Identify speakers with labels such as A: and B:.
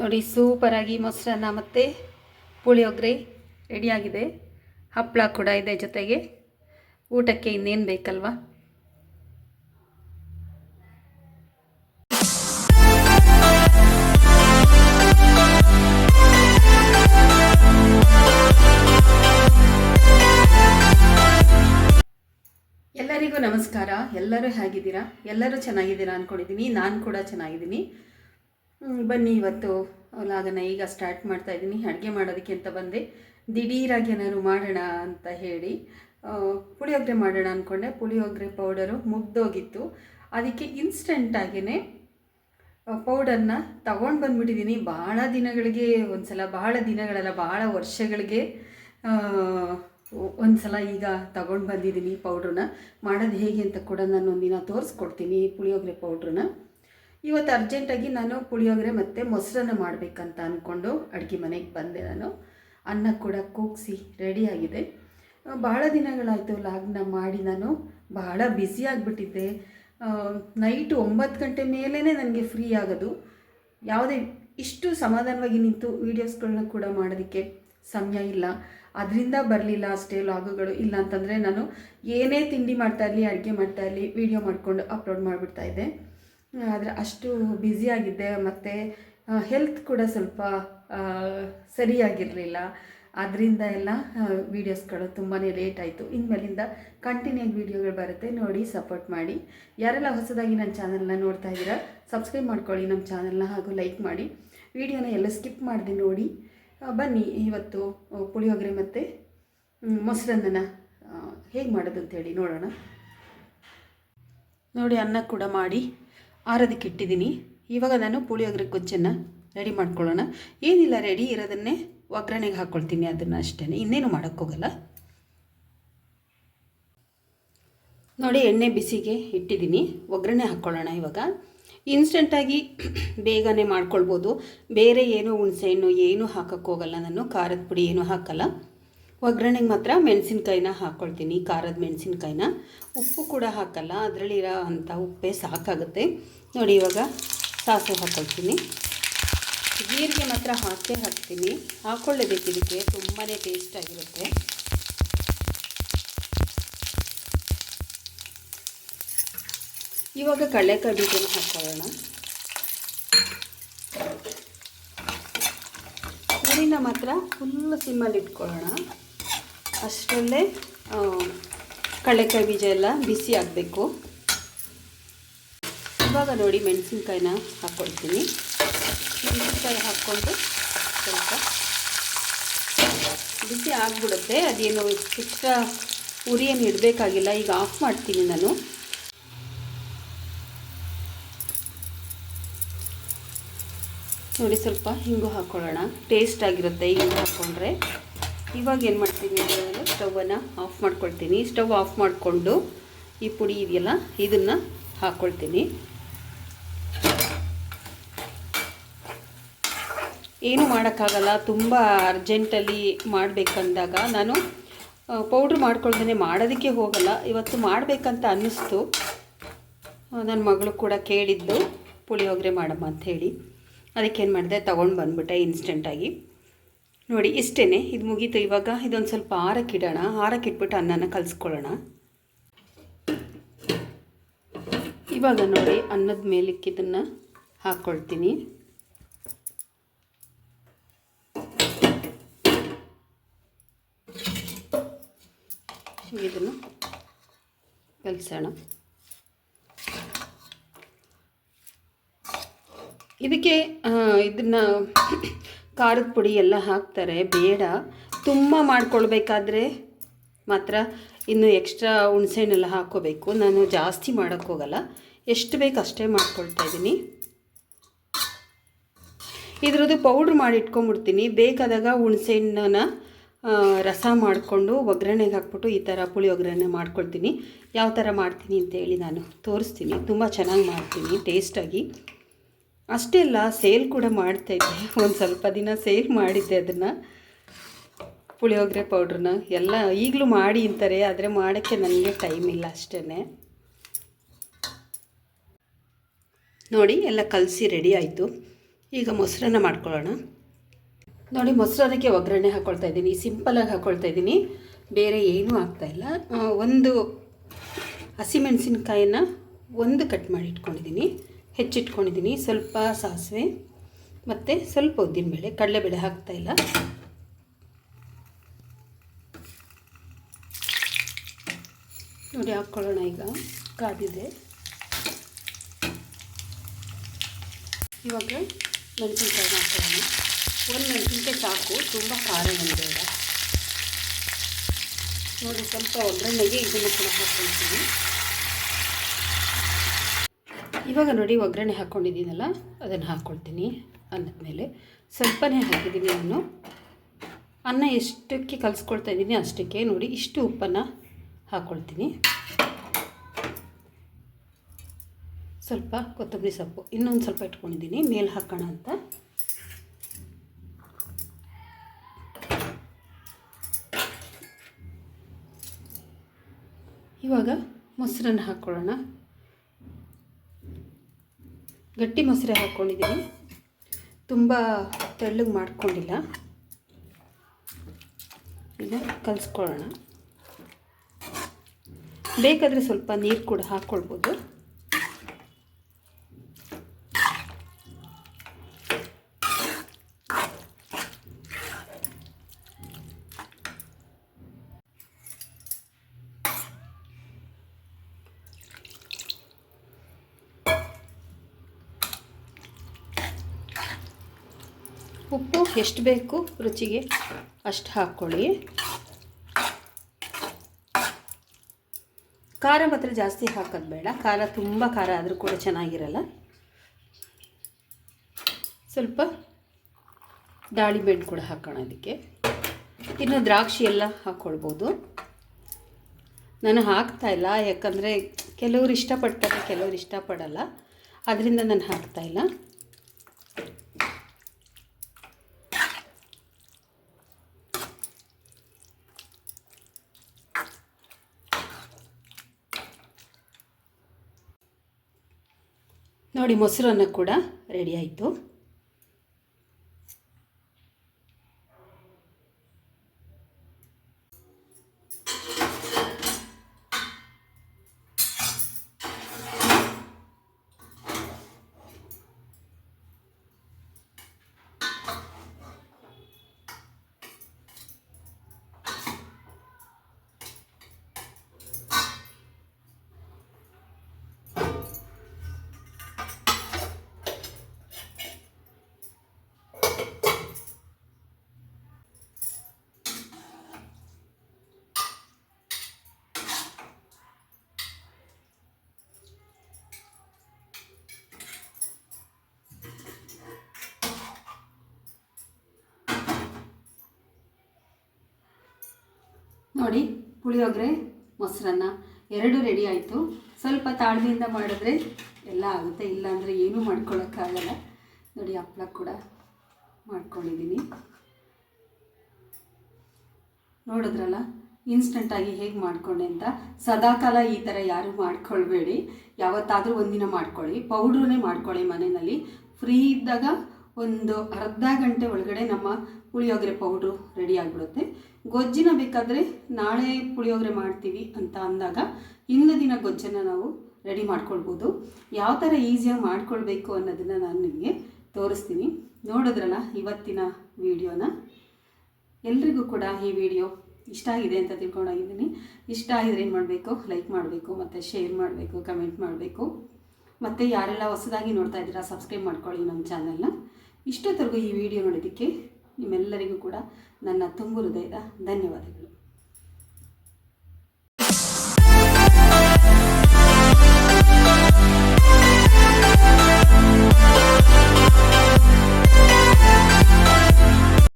A: ನೋಡಿ ಸೂಪರಾಗಿ ಮೊಸರನ್ನ ಮತ್ತು ಪುಳಿಯೋಗರೆ ರೆಡಿಯಾಗಿದೆ ಹಪ್ಪಳ ಕೂಡ ಇದೆ ಜೊತೆಗೆ. ಊಟಕ್ಕೆ ಇನ್ನೇನು ಬೇಕಲ್ವಾ? ಎಲ್ಲರಿಗೂ ನಮಸ್ಕಾರ. ಎಲ್ಲರೂ ಹೇಗಿದ್ದೀರಾ? ಎಲ್ಲರೂ ಚೆನ್ನಾಗಿದ್ದೀರಾ ಅಂದ್ಕೊಂಡಿದ್ದೀನಿ ನಾನು ಕೂಡ ಚೆನ್ನಾಗಿದ್ದೀನಿ. ಬನ್ನಿ ಇವತ್ತು. ಲಾಗನ ಈಗ ಸ್ಟಾರ್ಟ್ ಮಾಡ್ತಾ ಇದ್ದೀನಿ. ಅಡುಗೆ ಮಾಡೋದಕ್ಕೆ ಅಂತ ಬಂದೆ. ದಿಢೀರಾಗಿ ಏನಾದ್ರು ಮಾಡೋಣ ಅಂತ ಹೇಳಿ. ಪುಳಿಯೋಗರೆ ಮಾಡೋಣ ಅಂದ್ಕೊಂಡೆ ಪುಳಿಯೋಗರೆ ಪೌಡರು ಮುಗ್ದೋಗಿತ್ತು. ಅದಕ್ಕೆ ಇನ್ಸ್ಟೆಂಟಾಗಿಯೇ ಪೌಡರ್ನ ತಗೊಂಡು ಬಂದ್ಬಿಟ್ಟಿದ್ದೀನಿ ಭಾಳ ದಿನಗಳಿಗೆ, ಒಂದ್ಸಲ ಭಾಳ ದಿನಗಳಲ್ಲ ಭಾಳ ವರ್ಷಗಳಿಗೆ ಒಂದು ಒಂದ್ಸಲ ಈಗ ತಗೊಂಡು ಬಂದಿದ್ದೀನಿ ಪೌಡ್ರನ್ನ ಮಾಡೋದು ಹೇಗೆ ಅಂತ ಕೂಡ ನಾನು ಒಂದಿನ ತೋರಿಸ್ಕೊಡ್ತೀನಿ ಪುಳಿಯೋಗರೆ ಪೌಡ್ರನ್ನ ಇವತ್ತು ಅರ್ಜೆಂಟಾಗಿ ನಾನು ಪುಳಿಯೋಗರೆ ಮತ್ತು ಮೊಸರನ್ನು ಮಾಡಬೇಕಂತ ಅಂದ್ಕೊಂಡು ಅಡುಗೆ ಮನೆಗೆ ಬಂದೆ ನಾನು. ಅನ್ನ ಕೂಡ ಕೂಗಿಸಿ ರೆಡಿಯಾಗಿದೆ ಭಾಳ ದಿನಗಳಾಯಿತು ಲಾಗ್ನ ಮಾಡಿ ನಾನು. ಬಹಳ ಬ್ಯುಸಿ ಆಗಿಬಿಟ್ಟಿದ್ದೆ. ನೈಟ್ ಒಂಬತ್ತು ಗಂಟೆ ಮೇಲೇ ನನಗೆ ಫ್ರೀ ಆಗೋದು. ಯಾವುದೇ ಇಷ್ಟು ಸಮಾಧಾನವಾಗಿ ನಿಂತು ವೀಡಿಯೋಸ್ಗಳನ್ನ ಕೂಡ ಮಾಡೋದಕ್ಕೆ ಸಮಯ ಇಲ್ಲ. ಅದರಿಂದ ಬರಲಿಲ್ಲ ಅಷ್ಟೇ ಲಾಗುಗಳು. ಇಲ್ಲ ಅಂತಂದರೆ ನಾನು ಏನೇ ತಿಂಡಿ ಮಾಡ್ತಾ ಇರಲಿ, ಅಡುಗೆ ಮಾಡ್ತಾ ಇರಲಿ ವೀಡಿಯೋ ಮಾಡಿಕೊಂಡು ಅಪ್ಲೋಡ್ ಮಾಡಿಬಿಡ್ತಾ ಇದ್ದೆ. ಆದರೆ ಅಷ್ಟು ಬ್ಯುಸಿಯಾಗಿದ್ದೆ ಮತ್ತು ಹೆಲ್ತ್ ಕೂಡ ಸ್ವಲ್ಪ ಸರಿಯಾಗಿರಲಿಲ್ಲ. ಅದರಿಂದ ಎಲ್ಲ ವೀಡಿಯೋಸ್ಗಳು ತುಂಬಾ ಲೇಟ್ ಆಯಿತು. ಇನ್ಮೇಲಿಂದ ಕಂಟಿನ್ಯೂ ವೀಡಿಯೋಗಳು ಬರುತ್ತೆ. ನೋಡಿ ಸಪೋರ್ಟ್ ಮಾಡಿ. ಯಾರೆಲ್ಲ ಹೊಸದಾಗಿ ನನ್ನ ಚಾನಲ್ನ ನೋಡ್ತಾ ಇದ್ದೀರಾ ಸಬ್ಸ್ಕ್ರೈಬ್ ಮಾಡ್ಕೊಳ್ಳಿ ನಮ್ಮ ಚಾನಲ್ನ ಹಾಗೂ ಲೈಕ್ ಮಾಡಿ. ವಿಡಿಯೋನ ಎಲ್ಲ ಸ್ಕಿಪ್ ಮಾಡಿದೆ ನೋಡಿ. ಬನ್ನಿ. ಇವತ್ತು ಪುಳಿಯೋಗರೆ ಮತ್ತು ಮೊಸರನ್ನ ಹೇಗೆ ಮಾಡೋದು ಅಂತೇಳಿ ನೋಡೋಣ. ನೋಡಿ, ಅನ್ನ ಕೂಡ ಮಾಡಿ. ಆರೋದಕ್ಕೆ ಇಟ್ಟಿದ್ದೀನಿ. ಇವಾಗ ನಾನು ಪುಳಿಯೋಗರೆ ಕೊಚ್ಚನ್ನು ರೆಡಿ ಮಾಡ್ಕೊಳ್ಳೋಣ. ಏನಿಲ್ಲ ರೆಡಿ ಇರೋದನ್ನೇ ಒಗ್ಗರಣೆಗೆ ಹಾಕ್ಕೊಳ್ತೀನಿ ಅದನ್ನು ಅಷ್ಟೇ ಇನ್ನೇನು ಮಾಡೋಕ್ಕೋಗಲ್ಲ ನೋಡಿ, ಎಣ್ಣೆ ಬಿಸಿಗೆ ಇಟ್ಟಿದ್ದೀನಿ. ಒಗ್ಗರಣೆ ಹಾಕ್ಕೊಳ್ಳೋಣ ಇವಾಗ. ಇನ್ಸ್ಟೆಂಟಾಗಿ ಬೇಗನೆ ಮಾಡ್ಕೊಳ್ಬೋದು. ಬೇರೆ ಏನು ಹುಣಸೆ ಹಣ್ಣು ಏನೂ ಹಾಕೋಕ್ಕೋಗಲ್ಲ ನಾನು. ಖಾರದ ಪುಡಿ ಏನೂ ಹಾಕಲ್ಲ. ಒಗ್ಗರಣೆಗೆ ಮಾತ್ರ ಮೆಣಸಿನ್ಕಾಯಿನ ಹಾಕ್ಕೊಳ್ತೀನಿ ಖಾರದ ಮೆಣಸಿನ್ಕಾಯಿನ. ಉಪ್ಪು ಕೂಡ ಹಾಕಲ್ಲ, ಅದರಲ್ಲಿರೋ ಅಂಥ ಉಪ್ಪೇ ಸಾಕಾಗುತ್ತೆ. ನೋಡಿ, ಇವಾಗ ಸಾಸಿವೆ ಹಾಕ್ಕೊಳ್ತೀನಿ ಜೀರಿಗೆ ಮಾತ್ರ ಹಾಕೇ ಹಾಕ್ತೀನಿ. ಹಾಕ್ಕೊಳ್ಳೇಬೇಕು ಇದಕ್ಕೆ ತುಂಬಾ ಟೇಸ್ಟಾಗಿರುತ್ತೆ ಇವಾಗ ಕಡಲೆಕಾಯಿ ಬೀಜನ ಹಾಕ್ಕೊಳ್ಳೋಣ ನೀರಿನ ಮಾತ್ರ ಫುಲ್ ಸಿಮ್ಮಲ್ಲಿ ಇಟ್ಕೊಳ್ಳೋಣ. ಅಷ್ಟರಲ್ಲೇ ಕಡಲೆಕಾಯಿ ಬೀಜ ಎಲ್ಲ ಬಿಸಿ ಆಗಬೇಕು. ಇವಾಗ ನೋಡಿ ಮೆಣಸಿನ್ಕಾಯಿನ ಹಾಕ್ಕೊಳ್ತೀನಿ ಮೆಣಸಿನ್ಕಾಯಿ ಹಾಕ್ಕೊಂಡು ಸ್ವಲ್ಪ ಬಿಸಿ ಆಗಿಬಿಡುತ್ತೆ. ಅದೇನು ಎಕ್ಸ್ಟ್ರಾ ಉರಿಯನ್ನು ಇಡಬೇಕಾಗಿಲ್ಲ. ಈಗ ಆಫ್ ಮಾಡ್ತೀನಿ ನಾನು. ನೋಡಿ ಸ್ವಲ್ಪ ಹಿಂಗು ಹಾಕ್ಕೊಳ್ಳೋಣ ಟೇಸ್ಟ್ ಆಗಿರುತ್ತೆ ಹಿಂಗು ಹಾಕ್ಕೊಂಡ್ರೆ ಇವಾಗ ಏನು ಮಾಡ್ತೀನಿ ಅಂದರೆ ನಾನು ಸ್ಟವನ್ನು ಆಫ್ ಮಾಡ್ಕೊಳ್ತೀನಿ. ಸ್ಟವ್ ಆಫ್ ಮಾಡಿಕೊಂಡು ಈ ಪುಡಿ ಇದೆಯಲ್ಲ, ಇದನ್ನು ಹಾಕ್ಕೊಳ್ತೀನಿ ಏನು ಮಾಡೋಕ್ಕಾಗಲ್ಲ, ತುಂಬ ಅರ್ಜೆಂಟಲ್ಲಿ ಮಾಡಬೇಕಂದಾಗ ನಾನು ಪೌಡ್ರ್ ಮಾಡ್ಕೊಳ್ದೇ ಮಾಡೋದಕ್ಕೆ ಹೋಗಲ್ಲ. ಇವತ್ತು ಮಾಡಬೇಕಂತ ಅನ್ನಿಸ್ತು. ನನ್ನ ಮಗಳು ಕೂಡ ಕೇಳಿದ್ದು, ಪುಳಿಯೋಗರೆ ಮಾಡಮ್ಮ ಅಂಥೇಳಿ ಅದಕ್ಕೇನು ಮಾಡಿದೆ, ತೊಗೊಂಡು ಬಂದ್ಬಿಟ್ಟೆ ಇನ್ಸ್ಟೆಂಟಾಗಿ ನೋಡಿ ಇಷ್ಟೇ ಇದು ಮುಗೀತು. ಇವಾಗ ಇದೊಂದು ಸ್ವಲ್ಪ ಆರಕ್ಕಿಡೋಣ ಆರಕ್ಕಿಟ್ಬಿಟ್ಟು ಅನ್ನನ ಕಲಿಸ್ಕೊಳ್ಳೋಣ. ಇವಾಗ ನೋಡಿ, ಅನ್ನದ ಮೇಲಿಕ್ಕಿದನ್ನು ಹಾಕ್ಕೊಳ್ತೀನಿ ಇದನ್ನು ಕಲಿಸೋಣ. ಇದಕ್ಕೆ ಇದನ್ನು ಖಾರದ ಪುಡಿ ಎಲ್ಲ ಹಾಕ್ತಾರೆ, ಬೇಡ. ತುಂಬ ಮಾಡ್ಕೊಳ್ಬೇಕಾದ್ರೆ ಮಾತ್ರ ಇನ್ನು ಎಕ್ಸ್ಟ್ರಾ ಹುಣಸೆಹಣ್ಣೆಲ್ಲ ಹಾಕ್ಕೋಬೇಕು. ನಾನು ಜಾಸ್ತಿ ಮಾಡೋಕ್ಕೋಗಲ್ಲ ಎಷ್ಟು ಬೇಕು ಅಷ್ಟೇ ಮಾಡ್ಕೊಳ್ತಾ ಇದ್ದೀನಿ. ಇದ್ರದ್ದು ಪೌಡ್ರ್ ಮಾಡಿ ಇಟ್ಕೊಂಬಿಡ್ತೀನಿ ಬೇಕಾದಾಗ ಹುಣಸೆಹಣ್ಣನ ರಸ ಮಾಡಿಕೊಂಡು ಒಗ್ಗರಣೆಗೆ ಹಾಕ್ಬಿಟ್ಟು ಈ ಥರ ಪುಳಿಯೋಗರೆನ ಮಾಡ್ಕೊಳ್ತೀನಿ. ಯಾವ ಥರ ಮಾಡ್ತೀನಿ ಅಂತೇಳಿ ನಾನು ತೋರಿಸ್ತೀನಿ. ತುಂಬ ಚೆನ್ನಾಗಿ ಮಾಡ್ತೀನಿ ಟೇಸ್ಟಾಗಿ ಅಷ್ಟೇ ಅಲ್ಲ ಸೇಲ್ ಕೂಡ ಮಾಡ್ತಾ ಇದ್ದೆ. ಒಂದು ಸ್ವಲ್ಪ ದಿನ ಸೇಲ್ ಮಾಡಿದ್ದೆ ಅದನ್ನು. ಪುಳಿಯೋಗರೆ ಪೌಡ್ರನ್ನ ಎಲ್ಲ ಈಗಲೂ ಮಾಡಿ ಅಂತಾರೆ, ಆದರೆ ಮಾಡೋಕ್ಕೆ ನನಗೆ ಟೈಮ್ ಇಲ್ಲ ಅಷ್ಟೇ ನೋಡಿ, ಎಲ್ಲ ಕಲಸಿ ರೆಡಿ ಆಯಿತು. ಈಗ ಮೊಸರನ್ನ ಮಾಡ್ಕೊಳ್ಳೋಣ. ನೋಡಿ ಮೊಸರನ್ನಕ್ಕೆ ಒಗ್ಗರಣೆ ಹಾಕ್ಕೊಳ್ತಾ ಇದ್ದೀನಿ. ಸಿಂಪಲಾಗಿ ಹಾಕ್ಕೊಳ್ತಾ ಇದ್ದೀನಿ. ಬೇರೆ ಏನೂ ಆಗ್ತಾಯಿಲ್ಲ ಒಂದು ಹಸಿಮೆಣಸಿನ್ಕಾಯಿನ ಒಂದು ಕಟ್ ಮಾಡಿ ಇಟ್ಕೊಂಡಿದ್ದೀನಿ. ಹೆಚ್ಚಿಟ್ಕೊಂಡಿದ್ದೀನಿ. ಸ್ವಲ್ಪ ಸಾಸಿವೆ ಮತ್ತು ಸ್ವಲ್ಪ ಉದ್ದಿನಬೇಳೆ. ಕಡಲೆಬೇಳೆ ಹಾಕ್ತಾಯಿಲ್ಲ ನೋಡಿ ಹಾಕ್ಕೊಳ್ಳೋಣ ಈಗ. ಕಾದಿದೆ ಇವಾಗ ಮೆಣಸಿನ್ಕಾಯಿ ಹಾಕ್ಕೊಳ್ಳೋಣ ಒಂದು ಮೆಣಸಿನ್ಕಾಯಿ ಸಾಕು. ತುಂಬ ಖಾರ ಬೇಡ. ನೋಡಿ, ಸ್ವಲ್ಪ ಒಗ್ಗರಣೆಗೆ ಇದನ್ನು ಕೂಡ ಹಾಕ್ಕೊಳ್ತೀನಿ. ಇವಾಗ ನೋಡಿ ಒಗ್ಗರಣೆ ಹಾಕ್ಕೊಂಡಿದ್ದೀನಲ್ಲ ಅದನ್ನು ಹಾಕ್ಕೊಳ್ತೀನಿ ಅನ್ನದ ಮೇಲೆ ಸ್ವಲ್ಪನೇ ಹಾಕಿದ್ದೀನಿ ನಾನು. ಅನ್ನ ಎಷ್ಟಕ್ಕೆ ಕಲಿಸ್ಕೊಳ್ತಾ ಇದ್ದೀನಿ ಅಷ್ಟಕ್ಕೆ ನೋಡಿ, ಇಷ್ಟು ಉಪ್ಪನ್ನು ಹಾಕ್ಕೊಳ್ತೀನಿ ಸ್ವಲ್ಪ ಕೊತ್ತಂಬರಿ ಸೊಪ್ಪು ಇನ್ನೊಂದು ಸ್ವಲ್ಪ ಇಟ್ಕೊಂಡಿದ್ದೀನಿ, ಮೇಲೆ ಹಾಕೋಣ ಅಂತ. ಇವಾಗ ಮೊಸರನ್ನು ಹಾಕ್ಕೊಳ್ಳೋಣ ಗಟ್ಟಿ ಮೊಸರೆ ಹಾಕ್ಕೊಂಡಿದ್ದೀನಿ ತುಂಬ ತೆಳ್ಳಗೆ ಮಾಡ್ಕೊಂಡಿಲ್ಲ. ಈಗ ಕಲಿಸ್ಕೊಳ್ಳೋಣ. ಬೇಕಾದರೆ ಸ್ವಲ್ಪ ನೀರು ಕೂಡ ಹಾಕ್ಕೊಳ್ಬೋದು ಉಪ್ಪು, ಎಷ್ಟು ಬೇಕು ರುಚಿಗೆ ಅಷ್ಟು ಹಾಕ್ಕೊಳ್ಳಿ. ಖಾರ ಮಾತ್ರ ಜಾಸ್ತಿ ಹಾಕೋದು ಬೇಡ. ಖಾರ ತುಂಬ ಖಾರ ಆದರೂ ಕೂಡ ಚೆನ್ನಾಗಿರಲ್ಲ. ಸ್ವಲ್ಪ ದಾಳಿಂಬೆಣ್ಣು ಕೂಡ ಹಾಕೋಣ ಅದಕ್ಕೆ ಇನ್ನು ದ್ರಾಕ್ಷಿ ಎಲ್ಲ ಹಾಕ್ಕೊಳ್ಬೋದು ನಾನು ಹಾಕ್ತಾ ಇಲ್ಲ, ಯಾಕಂದರೆ ಕೆಲವರು ಇಷ್ಟಪಡ್ತಾರೆ, ಕೆಲವರು ಇಷ್ಟಪಡಲ್ಲ. ಅದರಿಂದ ನಾನು ಹಾಕ್ತಾಯಿಲ್ಲ ನೋಡಿ ಮೊಸರನ್ನ ಕೂಡ ರೆಡಿ ಆಯಿತು. ನೋಡಿ, ಪುಳಿಯೋಗರೆ, ಮೊಸರನ್ನ ಎರಡು ರೆಡಿ ಆಯಿತು. ಸ್ವಲ್ಪ ತಾಳ್ಮೆಯಿಂದ ಮಾಡಿದ್ರೆ ಎಲ್ಲ ಆಗುತ್ತೆ. ಇಲ್ಲಾಂದರೆ ಏನೂ ಮಾಡ್ಕೊಳ್ಳೋಕ್ಕಾಗಲ್ಲ ನೋಡಿ, ಹಪ್ಪಳ ಕೂಡ ಮಾಡ್ಕೊಂಡಿದ್ದೀನಿ. ನೋಡಿದ್ರಲ್ಲ ಇನ್ಸ್ಟಂಟಾಗಿ ಹೇಗೆ ಮಾಡ್ಕೊಂಡೆ ಅಂತ. ಸದಾಕಾಲ ಈ ಥರ ಯಾರೂ ಮಾಡ್ಕೊಳ್ಬೇಡಿ. ಯಾವತ್ತಾದರೂ ಒಂದಿನ ಮಾಡ್ಕೊಳ್ಳಿ. ಪೌಡ್ರನ್ನೇ ಮಾಡ್ಕೊಳ್ಳಿ ಮನೆಯಲ್ಲಿ. ಫ್ರೀ ಇದ್ದಾಗ ಒಂದು ಅರ್ಧ ಗಂಟೆ ಒಳಗಡೆ ನಮ್ಮ ಪುಳಿಯೋಗರೆ ಪೌಡ್ರು ರೆಡಿ ಆಗಿಬಿಡುತ್ತೆ. ಗೊಜ್ಜಿನ ಬೇಕಾದರೆ ನಾಳೆ ಪುಳಿಯೋಗರೆ ಮಾಡ್ತೀವಿ ಅಂತ ಅಂದಾಗ ಹಿಂದಿನ ದಿನ ಗೊಜ್ಜನ್ನು ನಾವು ರೆಡಿ ಮಾಡ್ಕೊಳ್ಬೋದು. ಯಾವ ಥರ ಈಸಿಯಾಗಿ ಮಾಡ್ಕೊಳ್ಬೇಕು ಅನ್ನೋದನ್ನು ನಾನು ನಿಮಗೆ ತೋರಿಸ್ತೀನಿ. ನೋಡಿದ್ರಲ್ಲ ಇವತ್ತಿನ ವಿಡಿಯೋನ? ಎಲ್ರಿಗೂ ಕೂಡ ಈ ವಿಡಿಯೋ ಇಷ್ಟ ಆಗಿದೆ ಅಂತ ತಿಳ್ಕೊಂಡಾಗಿದ್ದೀನಿ. ಇಷ್ಟ ಆಗಿದ್ರೆ ಏನು ಮಾಡಬೇಕು? ಲೈಕ್ ಮಾಡಬೇಕು, ಮತ್ತು ಶೇರ್ ಮಾಡಬೇಕು ಕಮೆಂಟ್ ಮಾಡಬೇಕು. ಮತ್ತು ಯಾರೆಲ್ಲ ಹೊಸದಾಗಿ ನೋಡ್ತಾ ಇದ್ದೀರಾ ಸಬ್ಸ್ಕ್ರೈಬ್ ಮಾಡ್ಕೊಳ್ಳಿ ನಮ್ಮ ಚಾನಲ್ನ ಇಷ್ಟೊತ್ತರೆಗೂ ಈ ವಿಡಿಯೋ ನೋಡೋದಕ್ಕೆ ನಿಮ್ಮೆಲ್ಲರಿಗೂ ಕೂಡ ನನ್ನ ತುಂಬು ಹೃದಯದ ಧನ್ಯವಾದಗಳು.